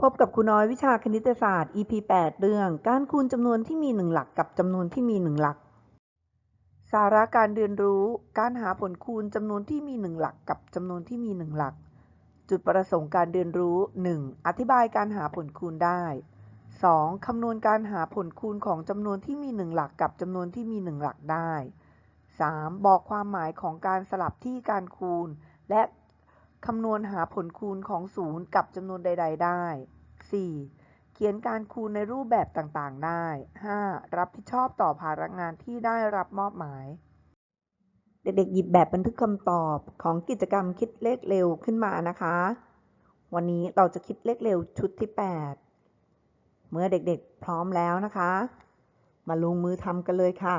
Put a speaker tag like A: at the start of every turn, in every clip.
A: พบกับครูน้อยวิชาคณิตศาสตร์ EP 8 เรื่อง การคูณจำนวนที่มีหนึ่งหลักกับจำนวนที่มีหนึ่งหลัก สาระการเรียนรู้ การหาผลคูณจำนวนที่มีหนึ่งหลักกับจำนวนที่มีหนึ่งหลัก จุดประสงค์การเรียนรู้ 1. อธิบายการหาผลคูณได้ 2. คำนวณการหาผลคูณของจำนวนที่มีหนึ่งหลักกับจำนวนที่มีหนึ่งหลักได้ 3. บอกความหมายของการสลับที่การคูณ และ คำนวณหาผลคูณของศูนย์กับจำนวนใด ๆ ได้ 4. เขียนการคูณในรูปแบบต่างๆ ได้ 5. รับผิดชอบต่อภาระงานที่ได้รับมอบหมาย เด็กๆ หยิบแบบบันทึกคำตอบของกิจกรรมคิดเลขเร็วขึ้นมานะคะ วันนี้เราจะคิดเลขเร็วชุดที่ 8 เมื่อเด็กๆ พร้อมแล้วนะคะ มาลงมือทำกันเลยค่ะ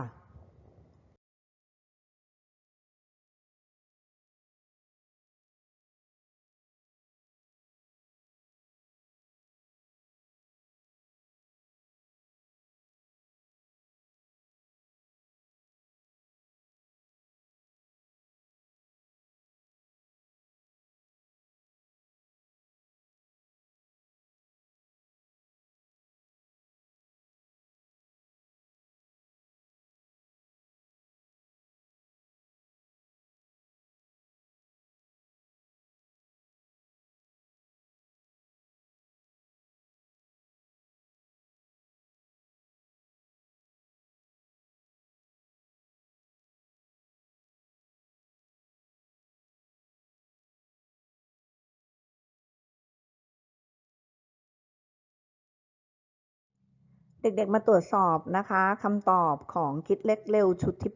A: เด็กๆมาตรวจสอบนะคะคำตอบของคิดเล็กเร็วชุดที่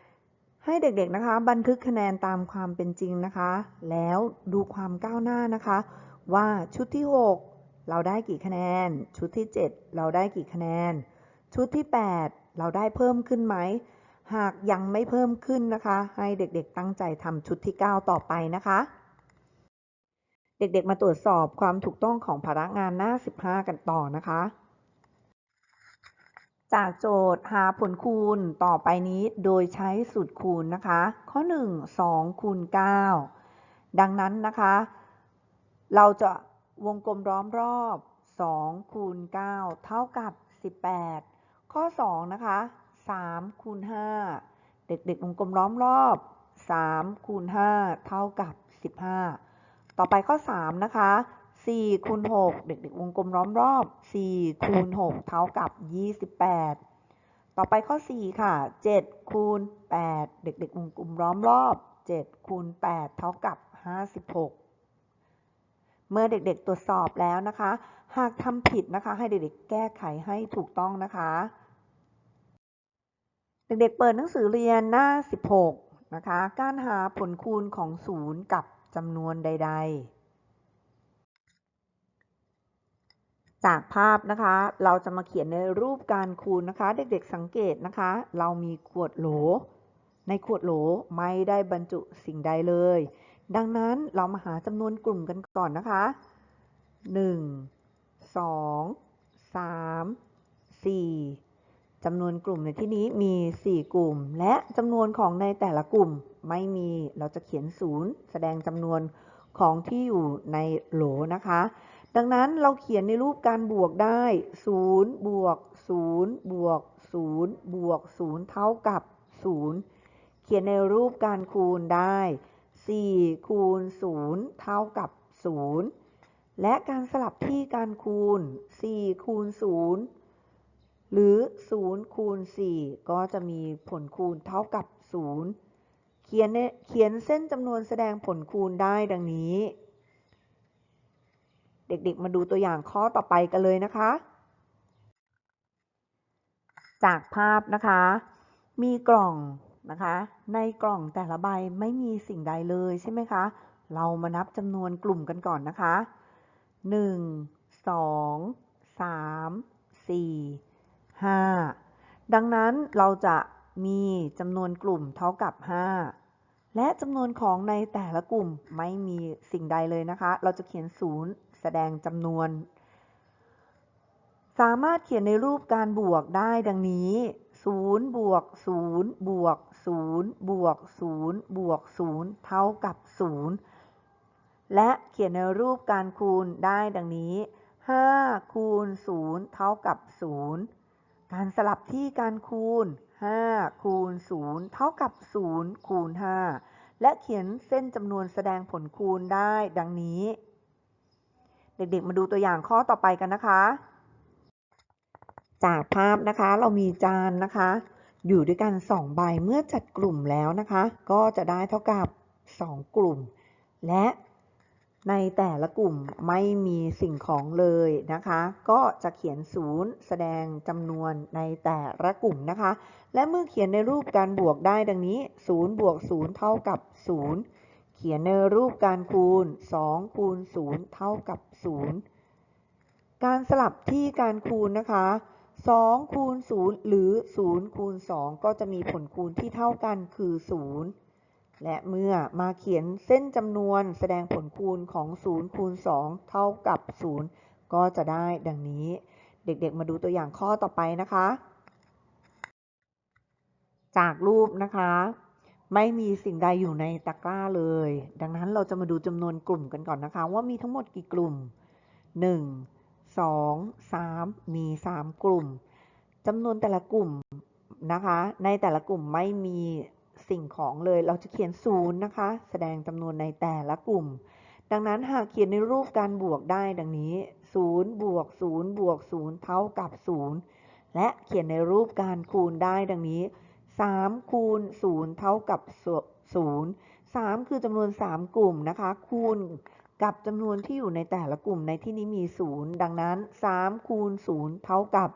A: 8 ให้เด็กๆนะคะ บันทึกคะแนนตามความเป็นจริงนะคะ แล้วดูความก้าวหน้านะคะ ว่าชุดที่ 6 เราได้กี่คะแนน ชุดที่ 7 เราได้กี่คะแนน ชุดที่ 8 เราได้เพิ่มขึ้นไหม หากยังไม่เพิ่มขึ้นนะคะ ให้เด็กๆตั้งใจทำชุดที่ 9 ต่อไปนะคะเด็กๆ มาตรวจสอบความถูกต้องของภาระงานหน้า 15 กันต่อนะคะ จากโจทย์หาผลคูณต่อไปนี้โดยใช้สูตรคูณนะคะ ข้อ 1 2คูณ9ดังนั้นนะคะ เราจะวงกลมล้อมรอบ 2คูณ9เท่ากับ 18 ข้อ 2 นะคะ3คูณ5เด็กๆวงกลมล้อมรอบ3คูณ5เท่ากับ 15 ต่อไปข้อ 3 นะคะ 4คูณ6เด็กๆวงกลมล้อมรอบ 4คูณ6เท่ากับ 28 ต่อไปข้อ 4 ค่ะ 7คูณ8เด็กๆวงกลมล้อมรอบ 7คูณ8เท่ากับ 56 เมื่อเด็กๆตรวจสอบแล้วนะคะ หากทำผิดนะคะ ให้เด็กๆแก้ไขให้ถูกต้องนะคะ เด็กๆเปิดหนังสือเรียนหน้า 16 นะคะ การหาผลคูณของศูนย์กับจำนวนใด ๆ จากภาพนะคะ เราจะมาเขียนในรูปการคูณนะคะ เด็กๆสังเกตนะคะ เรามีขวดโหล ในขวดโหลไม่ได้บรรจุสิ่งใดเลย ดังนั้นเรามาหาจำนวนกลุ่มกันก่อนนะคะ 1 2 3 4จำนวนกลุ่มในที่นี้มี 4 กลุ่ม และจำนวนของในแต่ละกลุ่มไม่มีเราจะเขียนศูนย์แสดงจำนวนของที่อยู่ในโหลนะคะ ดังนั้นเราเขียนในรูปการบวกได้ 0 บวก 0 บวก 0 บวก 0 เท่ากับ 0 เขียนในรูปการคูณได้ 4 คูณ 0 เท่ากับ 0 และการสลับที่การคูณ 4 คูณ 0 หรือ 0 คูณ 4 ก็จะมีผลคูณเท่ากับ 0 เขียนเขียนเส้นจำนวนแสดงผลคูณได้ดังนี้ เด็กๆ มาดูตัวอย่างข้อต่อไปกันเลยนะคะ จากภาพนะคะ มีกล่องนะคะ ในกล่องแต่ละใบไม่มีสิ่งใดเลยใช่ไหมคะ เรามานับจำนวนกลุ่มกันก่อนนะคะ 1 2 3 4 5 ดังนั้นเราจะมีจำนวนกลุ่มเท่ากับ 5และจำนวนของในแต่ละกลุ่มไม่มีสิ่งใดเลยนะคะ เราจะเขียนศูนย์ แสดงจำนวน สามารถเขียนในรูปการบวกได้ดังนี้0บวก0บวก0บวก0บวก0เท่ากับ 0 และเขียนในรูปการคูณได้ดังนี้5คูณ0เท่ากับ 0 การสลับที่การคูณ5คูณ0เท่ากับ 0 คูณ 5 และเขียนเส้นจำนวนแสดงผลคูณได้ดังนี้ เด็กๆ มาดูตัวอย่างข้อต่อไปกันนะคะ จากภาพนะคะเรามีจานนะคะ อยู่ด้วยกัน2ใบเมื่อจัดกลุ่มแล้วนะคะ ก็จะได้เท่ากับ 2 กลุ่ม และในแต่ละกลุ่มไม่มีสิ่งของเลยนะคะ ก็จะเขียนศูนย์แสดงจำนวนในแต่ละกลุ่มนะคะ และเมื่อเขียนในรูปการบวกได้ดังนี้0บวก0เท่ากับ0 เขียนในรูปการคูณ 2 คูณ 0 เท่ากับ 0 การสลับที่การคูณนะคะ 2 คูณ 0 หรือ 0 คูณ 2 ก็จะมีผลคูณที่เท่ากันคือ 0 และเมื่อมาเขียนเส้นจำนวนแสดงผลคูณของ 0 คูณ 2 เท่ากับ 0 ก็จะได้ดังนี้ เด็กๆ มาดูตัวอย่างข้อต่อไปนะคะ จากรูปนะคะ ไม่มีสิ่งใดอยู่ในตะกร้าเลย ดังนั้นเราจะมาดูจำนวนกลุ่มกันก่อนนะคะ ว่ามีทั้งหมดกี่กลุ่ม 1 2 3 มี 3 กลุ่มจำนวนแต่ละกลุ่มนะคะ ในแต่ละกลุ่มไม่มีสิ่งของเลย เราจะเขียนศูนย์นะคะ แสดงจำนวนในแต่ละกลุ่ม ดังนั้นหากเขียนในรูปการบวกได้ดังนี้0บวก0บวก0เท่ากับ0และเขียนในรูปการคูณได้ดังนี้ 3 คูณ 0 เท่ากับ 0 3 คือจำนวน 3 กลุ่มนะคะ คูณกับจำนวนที่อยู่ในแต่ละกลุ่มในที่นี้มี 0 ดังนั้น 3 คูณ 0 เท่ากับ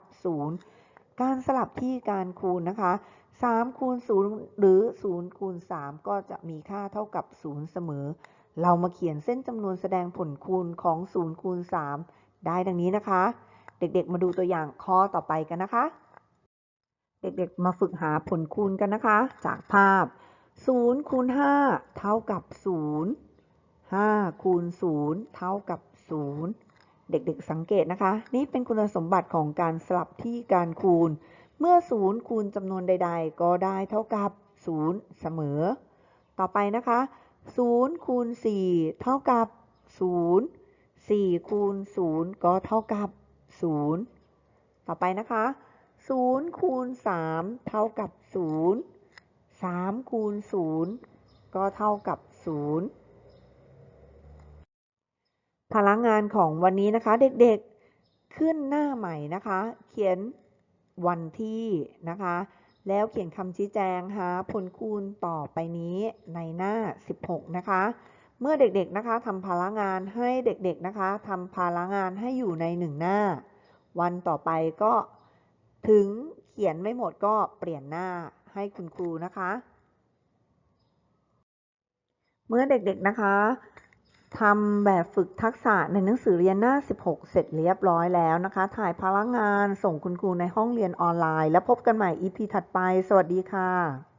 A: 0 การสลับที่การคูณนะคะ 3 คูณ 0 หรือ 0 คูณ 3 ก็จะมีค่าเท่ากับ 0 เสมอ เรามาเขียนเส้นจำนวนแสดงผลคูณของ 0 คูณ 3 ได้ดังนี้นะคะ เด็กๆ มาดูตัวอย่างข้อต่อไปกันนะคะ ด็กๆ มาฝึกหาผลคูณกันนะคะ จากภาพ 0 คูณ 5 เท่ากับ 0 5 คูณ 0 เท่ากับ 0 เด็กๆ สังเกตนะคะ นี่เป็นคุณสมบัติของการสลับที่การคูณ เมื่อ 0 คูณจำนวนใด ๆ ก็ได้เท่ากับ 0 เสมอ ต่อไปนะคะ 0 คูณ 4 เท่ากับ 0 4คูณ0ก็เท่ากับ 0 ต่อไปนะคะ 0คูณ3เท่ากับ 0 3คูณ0ก็เท่ากับ 0 พลังงานของวันนี้นะคะ เด็กๆขึ้นหน้าใหม่นะคะ เขียนวันที่นะคะ แล้วเขียนคำชี้แจงหาผลคูณต่อไปนี้ในหน้า 16 นะคะ เมื่อเด็กๆนะคะทำพลังงานให้เด็กๆนะคะทำพลังงานให้อยู่ในหนึ่งหน้า วันต่อไปก็ ถึงเขียนไม่หมดก็เปลี่ยนหน้าให้คุณครูนะคะ เมื่อเด็กๆนะคะทำแบบฝึกทักษะในหนังสือเรียนหน้า 16 เสร็จเรียบร้อยแล้วนะคะ ถ่ายพลังงานส่งคุณครูในห้องเรียนออนไลน์ แล้วพบกันใหม่ EP ถัดไป สวัสดีค่ะ